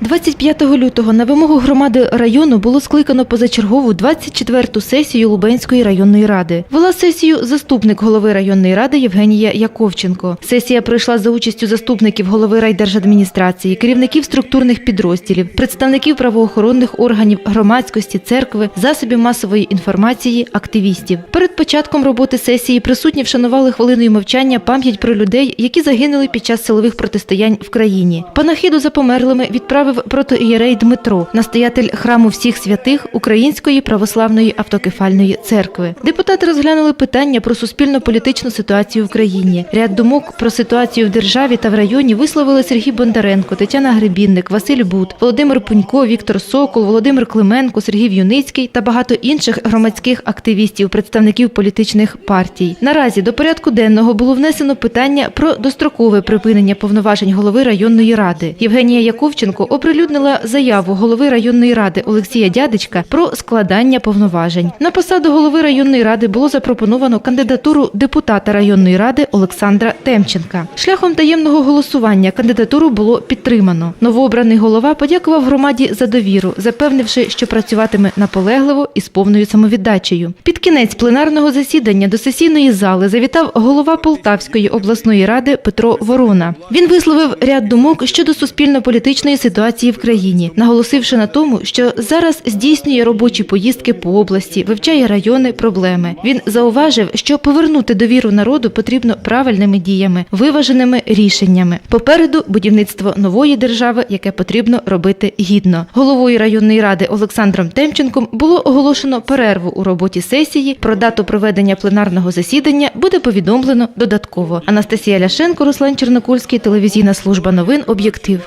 25 лютого на вимогу громади району було скликано позачергову 24-ту сесію Лубенської районної ради. Вела сесію заступник голови районної ради Євгенія Яковченко. Сесія пройшла за участю заступників голови райдержадміністрації, керівників структурних підрозділів, представників правоохоронних органів, громадськості, церкви, засобів масової інформації, активістів. Перед початком роботи сесії присутні вшанували хвилиною мовчання пам'ять про людей, які загинули під час силових протистоянь в країні. Панахиду за померлими відправив протоієрей Дмитро, настоятель храму всіх святих Української православної автокефальної церкви. Депутати розглянули питання про суспільно-політичну ситуацію в країні. Ряд думок про ситуацію в державі та в районі висловили Сергій Бондаренко, Тетяна Гребінник, Василь Бут, Володимир Пунько, Віктор Сокол, Володимир Клименко, Сергій В'юницький та багато інших громадських активістів, представників політичних партій. Наразі до порядку денного було внесено питання про дострокове припинення повноважень голови районної ради. Євгенія Яковченко оприлюднила заяву голови районної ради Олексія Дядечка про складання повноважень. На посаду голови районної ради було запропоновано кандидатуру депутата районної ради Олександра Темченка. Шляхом таємного голосування кандидатуру було підтримано. Новообраний голова подякував громаді за довіру, запевнивши, що працюватиме наполегливо і з повною самовіддачею. Під кінець пленарного засідання до сесійної зали завітав голова Полтавської обласної ради Петро Ворона. Він висловив ряд думок щодо суспільно-політичної ситуації в країні, наголосивши на тому, що зараз здійснює робочі поїздки по області, вивчає райони, проблеми. Він зауважив, що повернути довіру народу потрібно правильними діями, виваженими рішеннями. Попереду будівництво нової держави, яке потрібно робити гідно. Головою районної ради Олександром Темченком було оголошено перерву у роботі сесії. Про дату проведення пленарного засідання буде повідомлено додатково. Анастасія Ляшенко, Руслан Чернокульський, телевізійна служба новин Об'єктив.